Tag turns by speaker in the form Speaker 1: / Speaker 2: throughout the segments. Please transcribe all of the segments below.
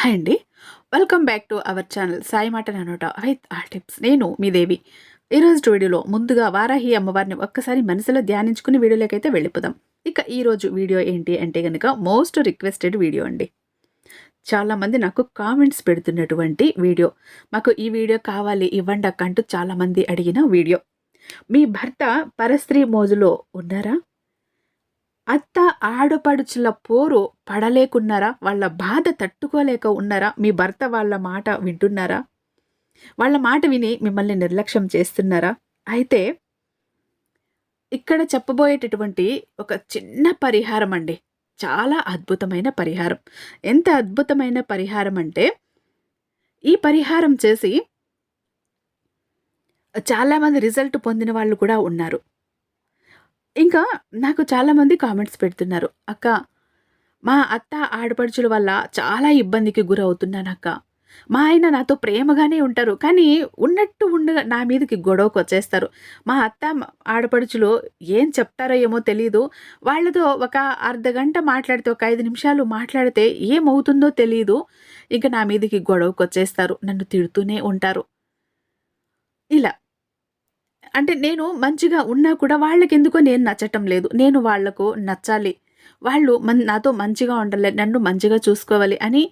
Speaker 1: Hi అండి. Welcome back to our channel Sai మాట నానోట విత్ ఆ టిప్స్ నేను మీ దేవి. ఈరోజు వీడియోలో ముందుగా వారాహి అమ్మవారిని ఒక్కసారి మనసులో ధ్యానించుకుని వీడియోలోకైతే వెళ్ళిపోదాం. ఇక ఈరోజు వీడియో ఏంటి అంటే కనుక మోస్ట్ రిక్వెస్టెడ్ వీడియో అండి. చాలామంది నాకు కామెంట్స్ పెడుతున్నటువంటి వీడియో. మాకు ఈ వీడియో కావాలి ఇవ్వండి అక్క అంటూ చాలామంది అడిగిన వీడియో. మీ భర్త పరస్త్రీ మోజులో ఉన్నారా? అత్త ఆడపడుచుల పోరు పడలేకున్నారా? వాళ్ళ బాధ తట్టుకోలేక ఉన్నారా? మీ భర్త వాళ్ళ మాట వింటున్నారా? వాళ్ళ మాట విని మిమ్మల్ని నిర్లక్ష్యం చేస్తున్నారా? అయితే ఇక్కడ చెప్పబోయేటటువంటి ఒక చిన్న పరిహారం అండి. చాలా అద్భుతమైన పరిహారం. ఎంత అద్భుతమైన పరిహారం అంటే ఈ పరిహారం చేసి చాలామంది రిజల్ట్ పొందిన వాళ్ళు కూడా ఉన్నారు. ఇంకా నాకు చాలామంది కామెంట్స్ పెడుతున్నారు. అక్క మా అత్త ఆడపడుచుల వల్ల చాలా ఇబ్బందికి గురవుతున్నాను అక్క. మా ఆయన నాతో ప్రేమగానే ఉంటారు కానీ ఉన్నట్టు ఉండగా నా మీదకి గొడవకు వచ్చేస్తారు. మా అత్త ఆడపడుచులు ఏం చెప్తారో ఏమో తెలియదు వాళ్ళతో ఒక అర్ధ గంట మాట్లాడితే ఒక ఐదు నిమిషాలు మాట్లాడితే ఏమవుతుందో తెలియదు ఇంకా నా మీదకి గొడవకు వచ్చేస్తారు నన్ను తిడుతూనే ఉంటారు. ఇలా అంటే నేను మంచిగా ఉన్నా కూడా వాళ్ళకి ఎందుకో నేను నచ్చటం లేదు. నేను వాళ్ళకు నచ్చాలి. వాళ్ళు మన్ నాతో మంచిగా ఉండాలి. నన్ను మంచిగా చూసుకోవాలి అని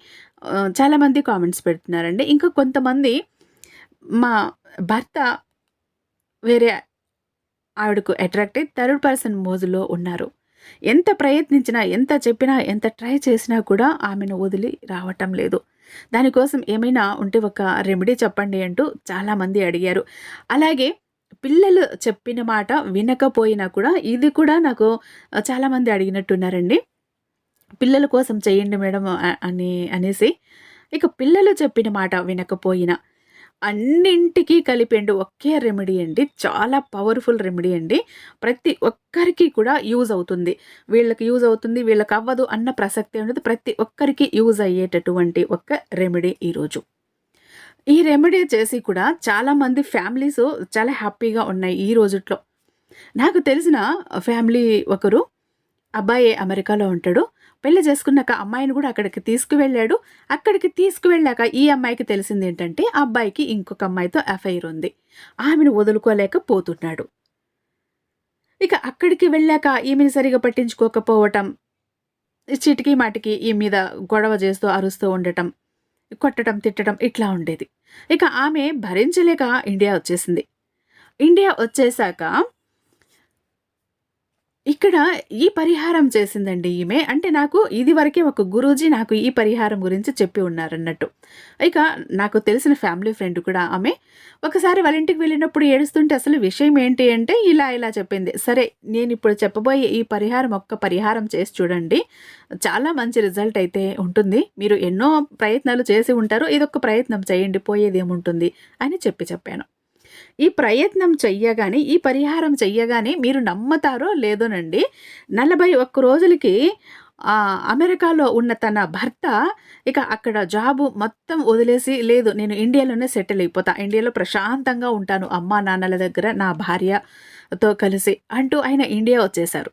Speaker 1: చాలామంది కామెంట్స్ పెడుతున్నారండి. ఇంకా కొంతమంది మా భర్త వేరే ఆవిడకు అట్రాక్ట్ అయ్యి థర్డ్ పర్సన్ మోజులో ఉన్నారు. ఎంత ప్రయత్నించినా ఎంత చెప్పినా ఎంత ట్రై చేసినా కూడా ఆమెను వదిలి రావటం లేదు. దానికోసం ఏమైనా ఉంటే ఒక రెమెడీ చెప్పండి అంటూ చాలామంది అడిగారు. అలాగే పిల్లలు చెప్పిన మాట వినకపోయినా కూడా ఇది కూడా నాకు చాలామంది అడిగినట్టున్నారండి. పిల్లల కోసం చేయండి మేడం అని అనేసి. ఇక పిల్లలు చెప్పిన మాట వినకపోయినా అన్నింటికీ కలిపేండి ఒకే రెమెడీ అండి. చాలా పవర్ఫుల్ రెమెడీ అండి. ప్రతి ఒక్కరికి కూడా యూజ్ అవుతుంది. వీళ్ళకి యూజ్ అవుతుంది వీళ్ళకి అవ్వదు అన్న ప్రసక్తి ఉండదు. ప్రతి ఒక్కరికి యూజ్ అయ్యేటటువంటి ఒక్క రెమెడీ ఈరోజు. ఈ రెమెడీ చేసి కూడా చాలామంది ఫ్యామిలీస్ చాలా హ్యాపీగా ఉన్నాయి ఈ రోజుట్లో. నాకు తెలిసిన ఫ్యామిలీ ఒకరు అబ్బాయి అమెరికాలో ఉంటాడు. పెళ్ళి చేసుకున్నాక అమ్మాయిని కూడా అక్కడికి తీసుకువెళ్ళాడు. అక్కడికి తీసుకువెళ్ళాక ఈ అమ్మాయికి తెలిసింది ఏంటంటే ఆ అబ్బాయికి ఇంకొక అమ్మాయితో ఎఫ్ఐఆర్ ఉంది. ఆమెను వదులుకోలేకపోతున్నాడు. ఇక అక్కడికి వెళ్ళాక ఈమెను సరిగా పట్టించుకోకపోవటం చిటికీ మాటికి ఈ మీద గొడవ చేస్తూ అరుస్తూ ఉండటం కొట్టడం తిట్టడం ఇట్లా ఉండేది. ఇక ఆమె భరించలేక ఇండియా వచ్చేసింది. ఇండియా వచ్చేసాక ఇక్కడ ఈ పరిహారం చేసిందండి ఈమె. అంటే నాకు ఇది వరకే ఒక గురూజీ నాకు ఈ పరిహారం గురించి చెప్పి ఉన్నారన్నట్టు. ఇక నాకు తెలిసిన ఫ్యామిలీ ఫ్రెండ్ కూడా ఆమె. ఒకసారి వాళ్ళ ఇంటికి వెళ్ళినప్పుడు ఏడుస్తుంటే అసలు విషయం ఏంటి అంటే ఇలా ఇలా చెప్పింది. సరే నేను ఇప్పుడు చెప్పబోయే ఈ పరిహారం ఒక్క పరిహారం చేసి చూడండి. చాలా మంచి రిజల్ట్ అయితే ఉంటుంది. మీరు ఎన్నో ప్రయత్నాలు చేసి ఉంటారు ఇదొక ప్రయత్నం చేయండి పోయేది ఏముంటుంది అని చెప్పి చెప్పాను. ఈ ప్రయత్నం చెయ్యగానే ఈ పరిహారం చెయ్యగానే మీరు నమ్మతారో లేదోనండి. నలభై ఒక్క రోజులకి అమెరికాలో ఉన్న తన భర్త ఇక అక్కడ జాబు మొత్తం వదిలేసి లేదు నేను ఇండియాలోనే సెటిల్ అయిపోతా ఇండియాలో ప్రశాంతంగా ఉంటాను అమ్మా నాన్నల దగ్గర నా భార్యతో కలిసి అంటూ ఆయన ఇండియా వచ్చేశారు.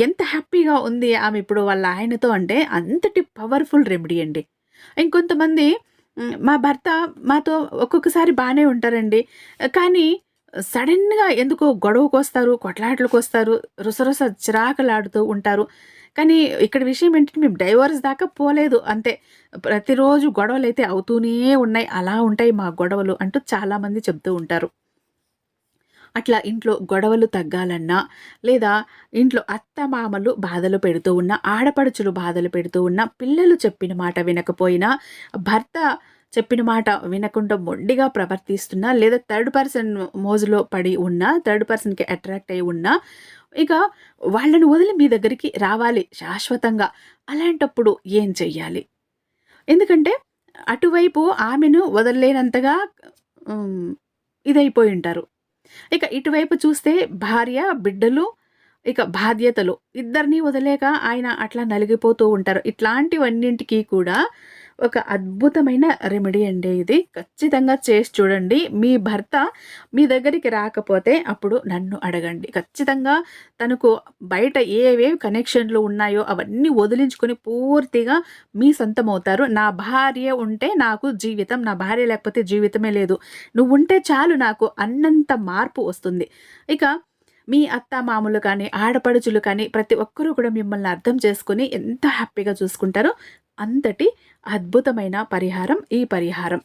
Speaker 1: ఎంత హ్యాపీగా ఉంది ఆమె ఇప్పుడు వాళ్ళ ఆయనతో అంటే అంతటి పవర్ఫుల్ రెమెడీ అండి. ఇంకొంతమంది మా భర్త మాతో ఒక్కొక్కసారి బాగానే ఉంటారండి. కానీ సడన్గా ఎందుకో గొడవకు వస్తారు కొట్లాటలకు వస్తారు రుసరుస చిరాకలాడుతూ ఉంటారు. కానీ ఇక్కడ విషయం ఏంటంటే మేము డైవర్స్ దాకా పోలేదు అంతే. ప్రతిరోజు గొడవలు అయితే అవుతూనే ఉన్నాయి అలా ఉంటాయి మా గొడవలు అంటూ చాలామంది చెప్తూ ఉంటారు. అట్లా ఇంట్లో గొడవలు తగ్గాలన్నా లేదా ఇంట్లో అత్తమామలు బాధలు పెడుతూ ఉన్నా ఆడపడుచులు బాధలు పెడుతూ ఉన్నా పిల్లలు చెప్పిన మాట వినకపోయినా భర్త చెప్పిన మాట వినకుండా మొండిగా ప్రవర్తిస్తున్నా లేదా థర్డ్ పర్సన్ మోజులో పడి ఉన్నా థర్డ్ పర్సన్కి అట్రాక్ట్ అయి ఉన్నా ఇక వాళ్ళని వదిలి మీ దగ్గరికి రావాలి శాశ్వతంగా. అలాంటప్పుడు ఏం చెయ్యాలి? ఎందుకంటే అటువైపు ఆమెను వదలలేనంతగా ఇదైపోయి ఉంటారు. ఇక ఇటువైపు చూస్తే భార్య బిడ్డలు ఇక బాధ్యతలు. ఇద్దరిని వదిలేక ఆయన అట్లా నలిగిపోతూ ఉంటారు. ఇట్లాంటివన్నింటికి కూడా ఒక అద్భుతమైన రెమెడీ అండి ఇది. ఖచ్చితంగా చేసి చూడండి. మీ భర్త మీ దగ్గరికి రాకపోతే అప్పుడు నన్ను అడగండి. ఖచ్చితంగా తనకు బయట ఏవేవి కనెక్షన్లు ఉన్నాయో అవన్నీ వదిలించుకొని పూర్తిగా మీ సొంతం అవుతారు నా భార్య ఉంటే నాకు జీవితం నా భార్య లేకపోతే జీవితమే లేదు. నువ్వు ఉంటే చాలు నాకు అన్నంత మార్పు వస్తుంది. ఇక మీ అత్త మామూలు కానీ ఆడపడుచులు కానీ ప్రతి ఒక్కరూ కూడా మిమ్మల్ని అర్థం చేసుకుని ఎంత హ్యాపీగా చూసుకుంటారో అంతటి అద్భుతమైన పరిహారం ఈ పరిహారం.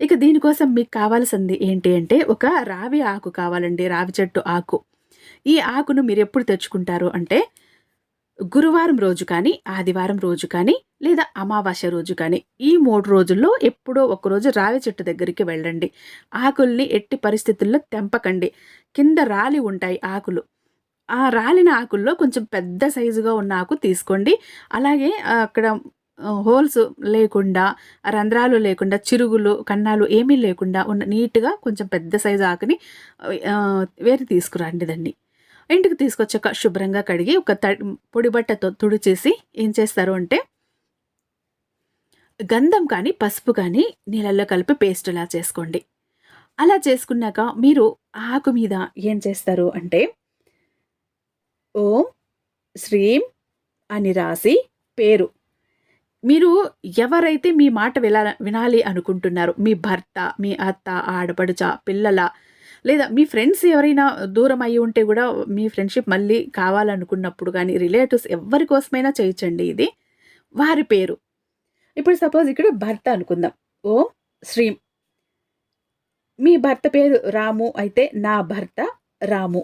Speaker 1: ఇక దీనికోసం మీకు కావాల్సింది ఏంటి అంటే ఒక రావి ఆకు కావాలండి రావి చెట్టు ఆకు. ఈ ఆకును మీరు ఎప్పుడు తెచ్చుకుంటారు అంటే గురువారం రోజు కానీ ఆదివారం రోజు కానీ లేదా అమావాస్య రోజు కానీ ఈ మూడు రోజుల్లో ఎప్పుడో ఒకరోజు రావి చెట్టు దగ్గరికి వెళ్ళండి. ఆకుల్ని ఎట్టి పరిస్థితుల్లో తెంపకండి. కింద రాలి ఉంటాయి ఆకులు. ఆ రాలిన ఆకుల్లో కొంచెం పెద్ద సైజుగా ఉన్న ఆకు తీసుకోండి. అలాగే అక్కడ హోల్స్ లేకుండా రంధ్రాలు లేకుండా చిరుగులు కన్నాలు ఏమీ లేకుండా ఉన్న నీట్గా కొంచెం పెద్ద సైజు ఆకుని వేరు తీసుకురండి దాన్ని. ఇంటికి తీసుకొచ్చాక శుభ్రంగా కడిగి ఒక పొడి బట్టతో తుడిచేసి ఏం చేస్తారు అంటే గంధం కానీ పసుపు కానీ నీళ్ళల్లో కలిపి పేస్ట్లా చేసుకోండి. అలా చేసుకున్నాక మీరు ఆకు మీద ఏం చేస్తారు అంటే ఓం శ్రీం అని రాసి పేరు. మీరు ఎవరైతే మీ మాట వినాలి అనుకుంటున్నారో మీ భర్త మీ అత్త ఆడపడుచ పిల్లల లేదా మీ ఫ్రెండ్స్ ఎవరైనా దూరం అయ్యి ఉంటే కూడా మీ ఫ్రెండ్షిప్ మళ్ళీ కావాలనుకున్నప్పుడు కానీ రిలేటివ్స్ ఎవరి కోసమైనా చేయించండి ఇది. వారి పేరు. ఇప్పుడు సపోజ్ ఇక్కడ భర్త అనుకుందాం. ఓ శ్రీం. మీ భర్త పేరు రాము అయితే నా భర్త రాము.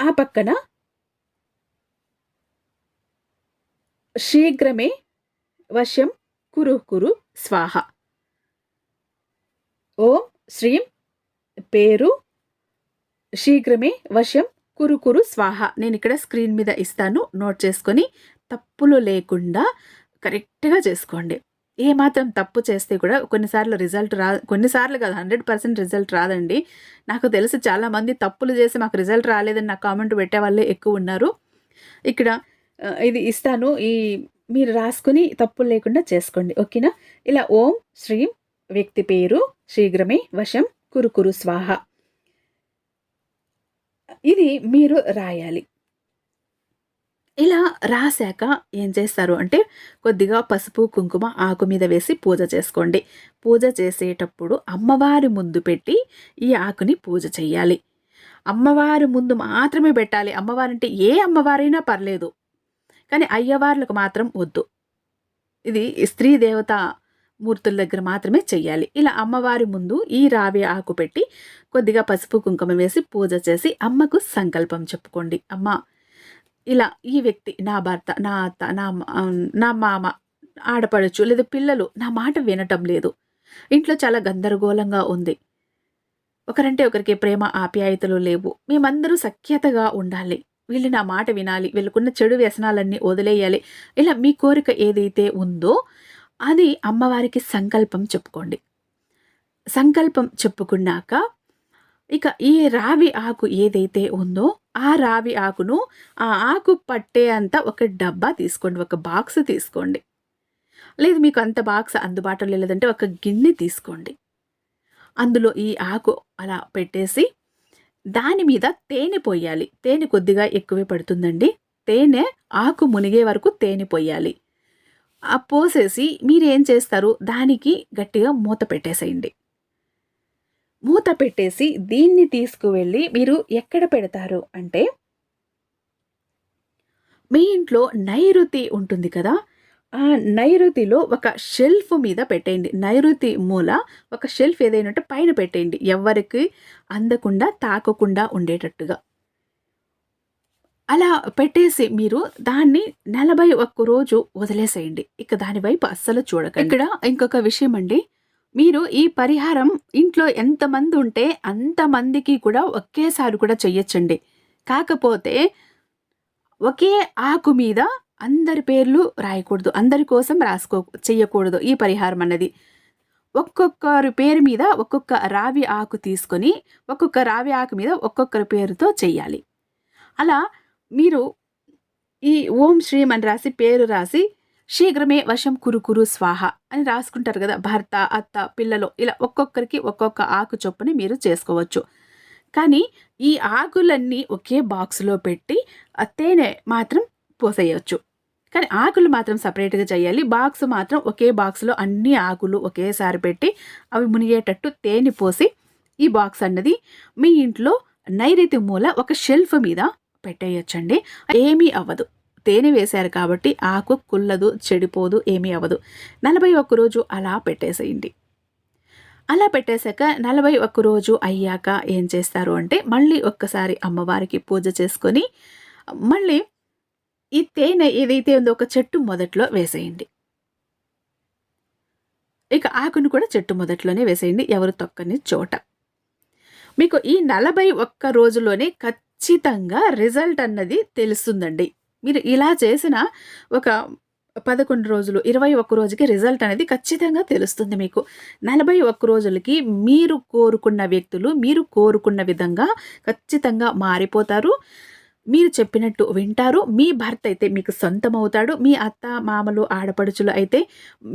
Speaker 1: ఆ పక్కన శీఘ్రమే వశం కురు కురు స్వాహ. ఓం శ్రీం. పేరు శీఘ్రమే వశం. కురుకురు స్వాహ. నేను ఇక్కడ స్క్రీన్ మీద ఇస్తాను. నోట్ చేసుకొని తప్పులు లేకుండా కరెక్ట్గా చేసుకోండి. ఏమాత్రం తప్పు చేస్తే కూడా కొన్నిసార్లు రిజల్ట్ రా కొన్నిసార్లు కాదు హండ్రెడ్ పర్సెంట్ రిజల్ట్ రాదండి. నాకు తెలిసి చాలామంది తప్పులు చేసి మాకు రిజల్ట్ రాలేదని నా కామెంట్ పెట్టే వాళ్ళే ఎక్కువ ఉన్నారు. ఇక్కడ ఇది ఇస్తాను. ఈ మీరు రాసుకుని తప్పులు లేకుండా చేసుకోండి. ఓకేనా? ఇలా ఓం శ్రీం వ్యక్తి పేరు శీఘ్రమే వశం. కురుకురు స్వాహ. ఇది మీరు రాయాలి. ఇలా రాశాక ఏం చేస్తారు అంటే కొద్దిగా పసుపు కుంకుమ ఆకు మీద వేసి పూజ చేసుకోండి. పూజ చేసేటప్పుడు అమ్మవారి ముందు పెట్టి ఈ ఆకుని పూజ చేయాలి. అమ్మవారి ముందు మాత్రమే పెట్టాలి. అమ్మవారంటే ఏ అమ్మవారైనా పర్లేదు. కానీ అయ్యవార్లకు మాత్రం వద్దు. ఇది స్త్రీ దేవత మూర్తుల దగ్గర మాత్రమే చెయ్యాలి. ఇలా అమ్మవారి ముందు ఈ రావి ఆకు పెట్టి కొద్దిగా పసుపు కుంకుమ వేసి పూజ చేసి అమ్మకు సంకల్పం చెప్పుకోండి. అమ్మ ఇలా ఈ వ్యక్తి నా భర్త నా అత్త నా నా మామ ఆడపడచ్చు లేదా పిల్లలు నా మాట వినటం లేదు. ఇంట్లో చాలా గందరగోళంగా ఉంది. ఒకరంటే ఒకరికి ప్రేమ ఆప్యాయతలు లేవు. మేమందరూ సఖ్యతగా ఉండాలి. వీళ్ళు నా మాట వినాలి. వీళ్ళకున్న చెడు వ్యసనాలన్నీ వదిలేయాలి. ఇలా మీ కోరిక ఏదైతే ఉందో అది అమ్మవారికి సంకల్పం చెప్పుకోండి. సంకల్పం చెప్పుకున్నాక ఇక ఈ రావి ఆకు ఏదైతే ఉందో ఆ రావి ఆకును ఆ ఆకు పట్టే అంత ఒక డబ్బా తీసుకోండి ఒక బాక్స్ తీసుకోండి. లేదు మీకు అంత బాక్స్ అందుబాటులో లేదంటే ఒక గిన్నె తీసుకోండి. అందులో ఈ ఆకు అలా పెట్టేసి దాని మీద తేనె పోయాలి. తేనె కొద్దిగా ఎక్కువే పడుతుందండి. తేనె ఆకు మునిగే వరకు తేనె పోయాలి. ఆ పోసేసి మీరేం చేస్తారు? దానికి గట్టిగా మూత పెట్టేసేయండి. మూత పెట్టేసి దీన్ని తీసుకువెళ్ళి మీరు ఎక్కడ పెడతారు అంటే మీ ఇంట్లో నైరుతి ఉంటుంది కదా ఆ నైరుతిలో ఒక షెల్ఫ్ మీద పెట్టేయండి. నైరుతి మూల ఒక షెల్ఫ్ ఏదైనా ఉంటే పైన పెట్టేయండి. ఎవరికి అందకుండా తాకకుండా ఉండేటట్టుగా. అలా పెట్టేసి మీరు దాన్ని నలభై ఒక్క రోజు వదిలేసేయండి. ఇక దాని వైపు అస్సలు చూడకండి. ఇక్కడ ఇంకొక విషయం అండి. మీరు ఈ పరిహారం ఇంట్లో ఎంతమంది ఉంటే అంతమందికి కూడా ఒకేసారి కూడా చెయ్యొచ్చండి. కాకపోతే ఒకే ఆకు మీద అందరి పేర్లు రాయకూడదు. అందరి కోసం రాసుకో చెయ్యకూడదు ఈ పరిహారం అన్నది. ఒక్కొక్కరి పేరు మీద ఒక్కొక్క రావి ఆకు తీసుకొని ఒక్కొక్క రావి ఆకు మీద ఒక్కొక్కరి పేరుతో చెయ్యాలి. అలా మీరు ఈ ఓం శ్రీం అని రాసి పేరు రాసి శీఘ్రమే వశం కురుకురు స్వాహ అని రాసుకుంటారు కదా భర్త అత్త పిల్లలు ఇలా ఒక్కొక్కరికి ఒక్కొక్క ఆకు చొప్పున మీరు చేసుకోవచ్చు. కానీ ఈ ఆకులన్నీ ఒకే బాక్స్లో పెట్టి తేనె మాత్రం పోసేయచ్చు. కానీ ఆకులు మాత్రం సపరేట్గా చేయాలి. బాక్స్ మాత్రం ఒకే బాక్స్లో అన్ని ఆకులు ఒకేసారి పెట్టి అవి మునిగేటట్టు తేనె పోసి ఈ బాక్స్ అన్నది మీ ఇంట్లో నైరుతి మూల ఒక షెల్ఫ్ మీద పెట్టేయచ్చండి. ఏమీ అవ్వదు. తేనె వేశారు కాబట్టి ఆకు కుల్లదు చెడిపోదు ఏమీ అవ్వదు. నలభై ఒక్క రోజు అలా పెట్టేసేయండి. అలా పెట్టేశాక నలభై ఒక్క రోజు అయ్యాక ఏం చేస్తారు అంటే మళ్ళీ ఒక్కసారి అమ్మవారికి పూజ చేసుకొని మళ్ళీ ఈ తేనె ఏదైతే ఉందో ఒక చెట్టు మొదట్లో వేసేయండి. ఇక ఆకును కూడా చెట్టు మొదట్లోనే వేసేయండి. ఎవరు తొక్కని చోట. మీకు ఈ నలభై ఒక్క రోజులోనే ఖచ్చితంగా ఖచ్చితంగా రిజల్ట్ అన్నది తెలుస్తుందండి. మీరు ఇలా చేసిన ఒక పదకొండు రోజులు ఇరవై ఒక్క రోజుకి రిజల్ట్ అనేది ఖచ్చితంగా తెలుస్తుంది మీకు. నలభై ఒక్క రోజులకి మీరు కోరుకున్న వ్యక్తులు మీరు కోరుకున్న విధంగా ఖచ్చితంగా మారిపోతారు. మీరు చెప్పినట్టు వింటారు. మీ భర్త అయితే మీకు సొంతం అవుతాడు మీ అత్త మామలు ఆడపడుచులు అయితే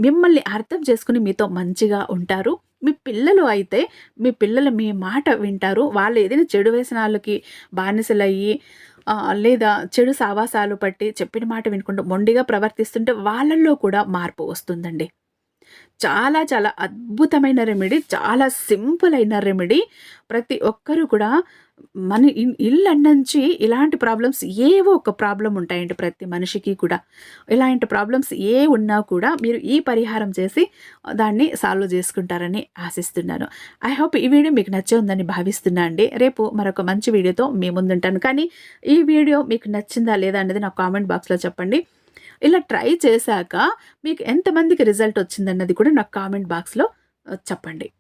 Speaker 1: మిమ్మల్ని అర్థం చేసుకుని మీతో మంచిగా ఉంటారు. మీ పిల్లలు అయితే మీ పిల్లలు మీ మాట వింటారు. వాళ్ళు ఏదైనా చెడు వేసనాలకి బానిసలయ్యి లేదా చెడు సావాసాలు పట్టి చెప్పిన మాట వినకుండా మొండిగా ప్రవర్తిస్తుంటే వాళ్ళల్లో కూడా మార్పు వస్తుందండి. చాలా చాలా అద్భుతమైన రెమెడీ చాలా సింపుల్ అయిన రెమెడీ. ప్రతి ఒక్కరూ కూడా మన ఇన్- ఇల్లు ఇలాంటి ప్రాబ్లమ్స్ ఏవో ఒక ప్రాబ్లం ఉంటాయండి ప్రతి మనిషికి కూడా. ఇలాంటి ప్రాబ్లమ్స్ ఏ ఉన్నా కూడా మీరు ఈ పరిహారం చేసి దాన్ని సాల్వ్ చేసుకుంటారని ఆశిస్తున్నాను. ఐ హోప్ ఈ వీడియో మీకు నచ్చే ఉందని భావిస్తున్నా అండి. రేపు మరొక మంచి వీడియోతో మీ ముందుంటాను కానీ ఈ వీడియో మీకు నచ్చిందా లేదా అనేది నాకు కామెంట్ బాక్స్లో చెప్పండి. ఇలా ట్రై చేశాక మీకు ఎంతమందికి రిజల్ట్ వచ్చిందన్నది కూడా నాకు కామెంట్ బాక్స్లో చెప్పండి.